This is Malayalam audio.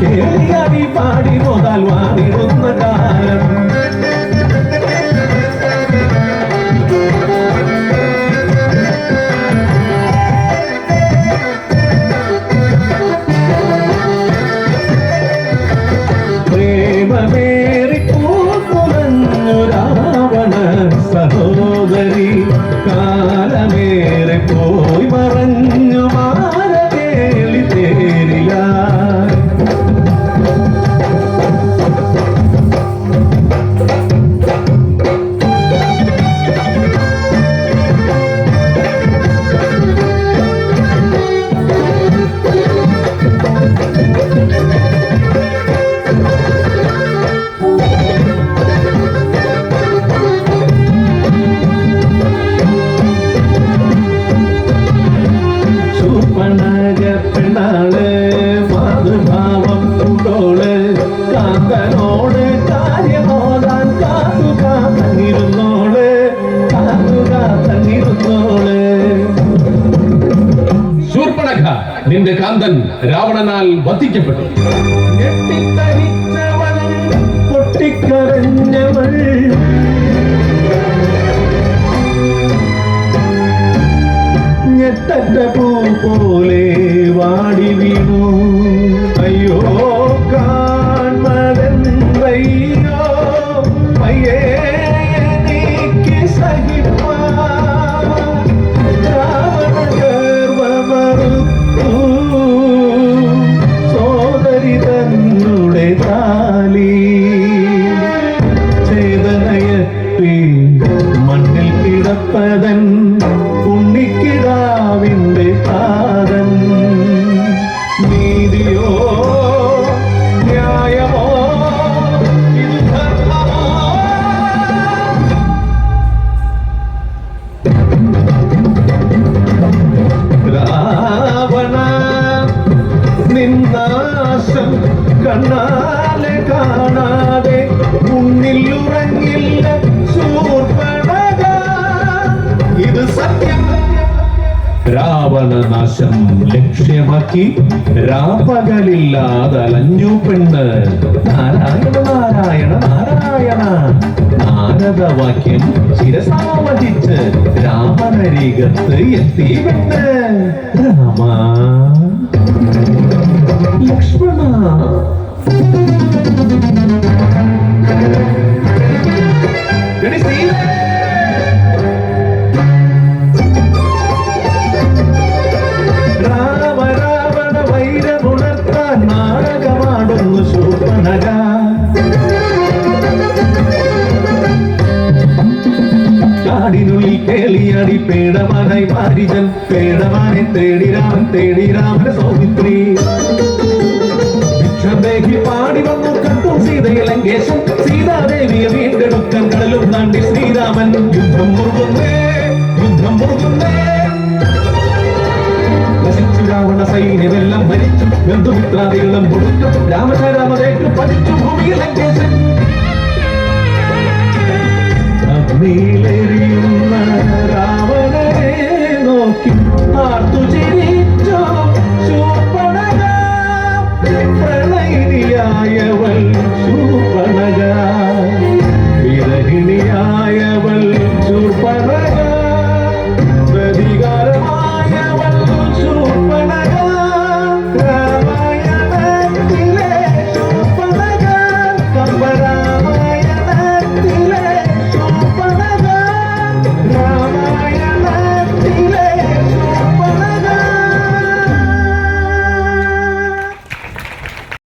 കേളിയാടി പാടി മുതൽ വാടിടുന്ന കാലം സഹോദരി കാലമേറെ നിന്റെ കാന്തൻ രാവണനാൽ വധിക്കപ്പെട്ടു. പോലെ വാടി വീണു. അയ്യോ. മണ്ണിൽ ഉണ്ണിക്കിടാവിന്റെ പാദൻ. നീതിയോ ന്യായമോ നിന്നാശം കണ്ണാലെ കാണാതെ മുന്നിൽ സത്യം രാവണനാശം ലക്ഷ്യമാക്കി രാപ്പകലില്ലാതെ അലഞ്ഞു പെണ്ണ്. നാരായണ നാരായണ നാരായണ. നാരദവാക്യം ശിരസാവഹിച്ച് രാമനരീകത്ത് എത്തി പെണ്ണ്. രാമ. ലക്ഷ്മണ. കാടിനുള്ളിൽ കേളിയാടി പേടമാനായി പാരിജൻ. പേടമാനെ തേടി രാമൻ തേടി രാമൻ സൗമിത്രി. ഭിക്ഷന്തേഹി പാടി വന്നു കണ്ടു സീതയെ ലങ്കേശൻ. സീതാദേവിയെ വീണ്ടെടുക്കാൻ കടലും താണ്ടി ശ്രീരാമൻ. യുദ്ധം മുറുകുന്നേ യുദ്ധം മുറുകുന്നേ. രാവണ സൈന്യമെല്ലാം മരിച്ചു. ബന്ധുമിത്രാദികളും കൊടുത്തു രാമചരാമതേറ്റു പഠിച്ചു. ഭൂമിയിൽ तुझे